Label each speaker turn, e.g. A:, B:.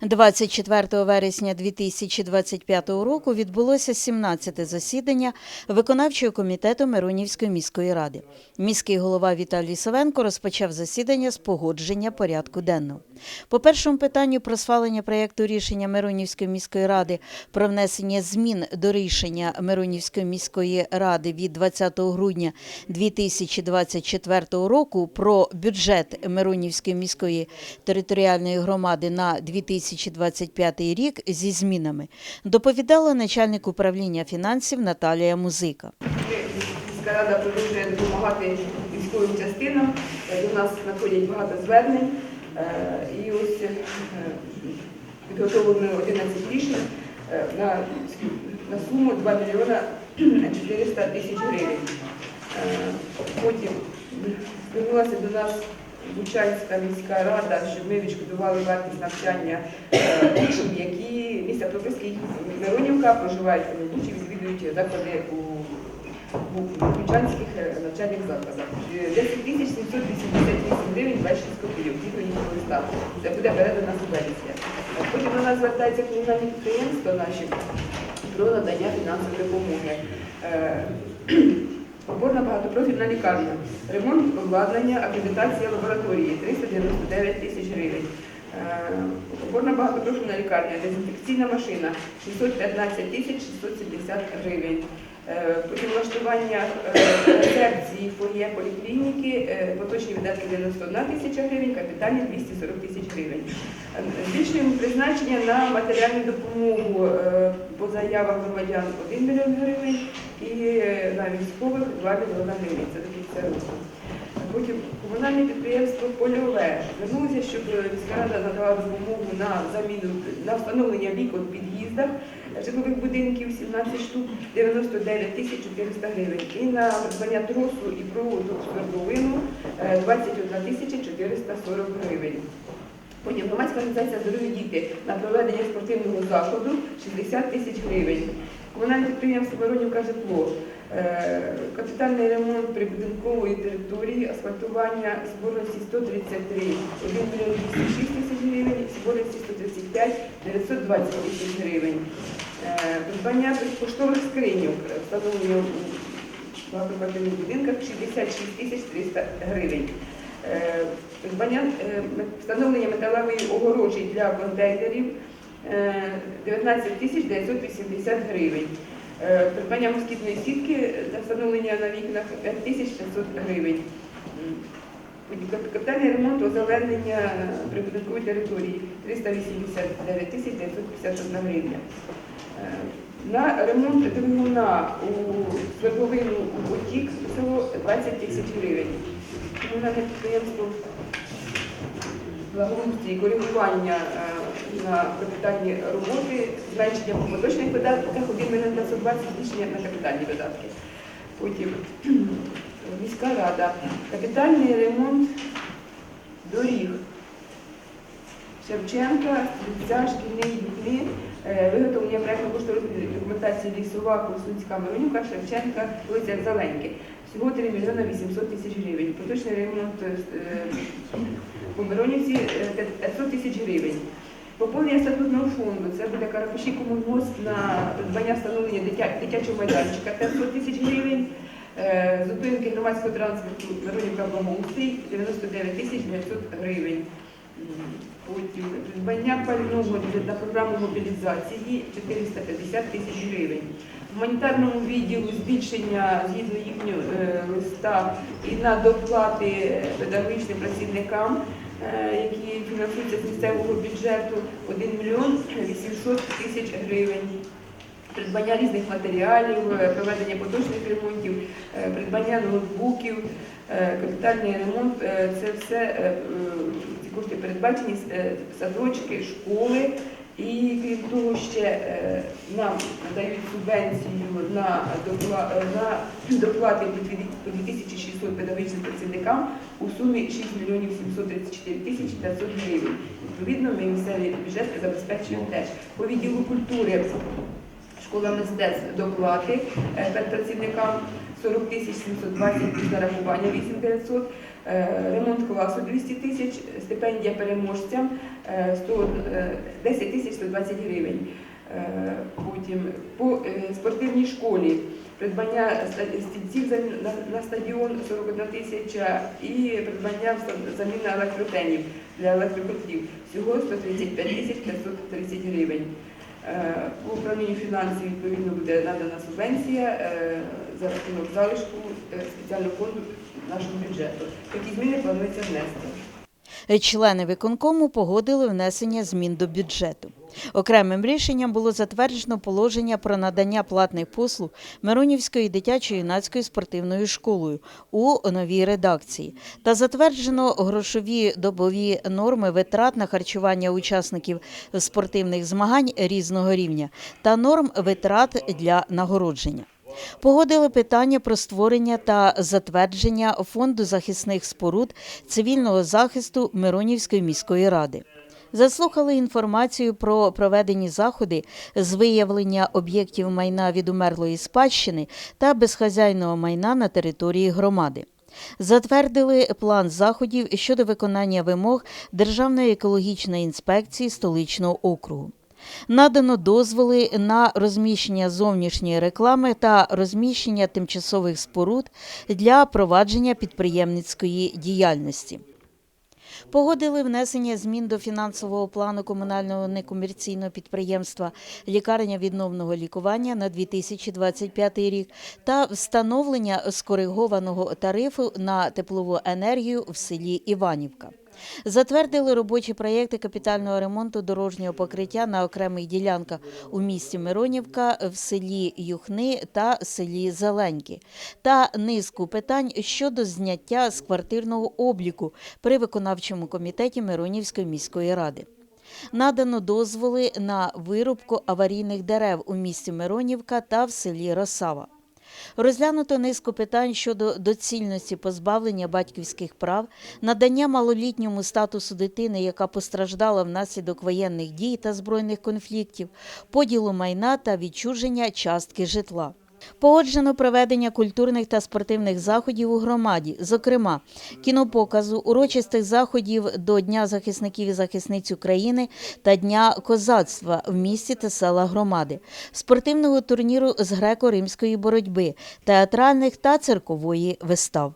A: 24 вересня 2025 року відбулося 17-те засідання виконавчого комітету Миронівської міської ради. Міський голова Віталій Савенко розпочав засідання з погодження порядку денного. По першому питанню про схвалення проєкту рішення Миронівської міської ради про внесення змін до рішення Миронівської міської ради від 20 грудня 2024 року про бюджет Миронівської міської територіальної громади на 2025 рік зі змінами доповідала начальник управління фінансів Наталія Музика.
B: Рада продовжує допомагати військовим частинам. Е, До нас надходять багато звернень. Е, І ось е, підготовлено 11 рішень на, на суму 2 мільйона 400 тисяч гривень. Потім звернулася до нас Бучанська міська рада, щоб ми відшкодували вартість навчання е, учнів, які місця прописки Миронівка проживають у Бучі, відвідують заклади у Бучанських е, навчальних закладах. Е, 10 тисяч 788 гривень 26 копійок, їхнього листа. Це буде передана субвенція. Е, Потім до нас звертаються комунальні підприємства наші про надання фінансової допомоги. Е, Опорна багатопрофільна лікарня, ремонт обладнання, акредитація лабораторії 399 тисяч гривень. Е, Опорна багатопрофільна лікарня, дезінфекційна машина 615 тисяч 670 гривень. Е, Потім влаштування рецепції фоє поліклініки, е, поточні видатки 91 тисяча гривень, капітальні 240 тисяч гривень. Збільшуємо призначення на матеріальну допомогу по заявах громадян 1 мільйон гривень і е, на військових 2 мільйона гривень. Це до кінця року. Потім комунальне підприємство Польове звернулося, щоб міська рада надала допомогу на заміну на встановлення вікон в під'їздах житлових будинків 17 штук 99 тисяч 400 гривень. І на придбання тросу і проводу свердловину е, 21 тисяча 440 гривень. Потім громадська організація здорові діти на проведення спортивного заходу 60 тисяч гривень. Комунальне підприємство Воронівка житло, е, капітальний ремонт прибудинкової території, асфальтування зборності 133, 1 мільйон 206 тисяч гривень, зборності 135, 920 тисяч гривень. Е, Придбання поштових скриньок, встановлення у багатоквартирних будинках 66 тисяч 300 гривень. Е, Придбання встановлення металевої огорожі для контейнерів 19 тисяч 980 гривень. Е, Придбання москітної сітки для встановлення на вікнах 5 тисяч 500 гривень. Капітальний ремонт озеленення прибудинкової території 389 тисяч 951 гривня. Е, На ремонт двигуна у свердловину у потік всього 20 тисяч гривень. Комунальне підприємство благоустрій, коригування е, на капітальні роботи, зменшення по поточних видатках, 1 мільйон 520 збільшення на капітальні видатки. Потім міська рада, капітальний ремонт доріг. Шевченка, Стрільця, Шкільний, Духни, е, виготовлення проєктно-кошторисної документації лісова, Курсунська, Миронівка, Шевченка, вулиця Зеленки. Всього 3 мільйона 800 тисяч гривень. Поточний ремонт е, по Миронівці е, 500 тисяч гривень. Поповнення статутного фонду, це буде Карапуші комунгос на придбання встановлення дитя- дитячого майданчика 500 тисяч гривень. Е, Зупинки громадського транспорту Миронівка Благоустрій 99 тисяч 900 гривень. Потім придбання пального на програму мобілізації 450 тисяч гривень. В гуманітарному відділу збільшення згідно їхнього е, листа і на доплати е, педагогічним працівникам, які фінансуються з місцевого бюджету 1 мільйон 800 тисяч гривень. Придбання різних матеріалів, е, проведення поточних ремонтів, е, придбання ноутбуків, е, капітальний ремонт е, це все е, е, ці кошти передбачені е, садочки, школи. І крім того, ще е, нам надають субвенцію на допла- доплати по дві- по 2600 педагогічним працівникам у сумі 6 мільйонів 734 тисячі 500 гривень. Відповідно, ми місцевий бюджет забезпечуємо теж. По відділу культури школа мистецтв доплати е, педпрацівникам 40 тисяч 720 плюс нарахування 8 900. Е, Ремонт класу 200 тисяч, стипендія переможцям е, 100, е, 10 тисяч 120 гривень. Е, Потім по е, спортивній школі придбання стільців на, стадіон 41 тисяча і придбання заміна електротенів для електрокотлів всього 135 тисяч 530 гривень. Е, По управлінню фінансів відповідно буде надана субвенція е, за рахунок залишку е, спеціального фонду нашого бюджету. Такі зміни планується внести.
A: Члени виконкому погодили внесення змін до бюджету. Окремим рішенням було затверджено положення про надання платних послуг Миронівською дитячо-юнацькою спортивною школою у новій редакції та затверджено грошові добові норми витрат на харчування учасників спортивних змагань різного рівня та норм витрат для нагородження. Погодили питання про створення та затвердження фонду захисних споруд цивільного захисту Миронівської міської ради. Заслухали інформацію про проведені заходи з виявлення об'єктів майна від умерлої спадщини та безхазяйного майна на території громади. Затвердили план заходів щодо виконання вимог Державної екологічної інспекції столичного округу. Надано дозволи на розміщення зовнішньої реклами та розміщення тимчасових споруд для провадження підприємницької діяльності. Погодили внесення змін до фінансового плану комунального некомерційного підприємства Лікарня відновного лікування на 2025 рік та встановлення скоригованого тарифу на теплову енергію в селі Іванівка. Затвердили робочі проєкти капітального ремонту дорожнього покриття на окремих ділянках у місті Миронівка, в селі Юхни та селі Зеленьки та низку питань щодо зняття з квартирного обліку при виконавчому комітеті Миронівської міської ради. Надано дозволи на вирубку аварійних дерев у місті Миронівка та в селі Росава. Розглянуто низку питань щодо доцільності позбавлення батьківських прав, надання малолітньому статусу дитини, яка постраждала внаслідок воєнних дій та збройних конфліктів, поділу майна та відчуження частки житла. Погоджено проведення культурних та спортивних заходів у громаді, зокрема кінопоказу, урочистих заходів до Дня захисників і захисниць України та Дня козацтва в місті та села громади, спортивного турніру з греко-римської боротьби, театральних та циркової вистав.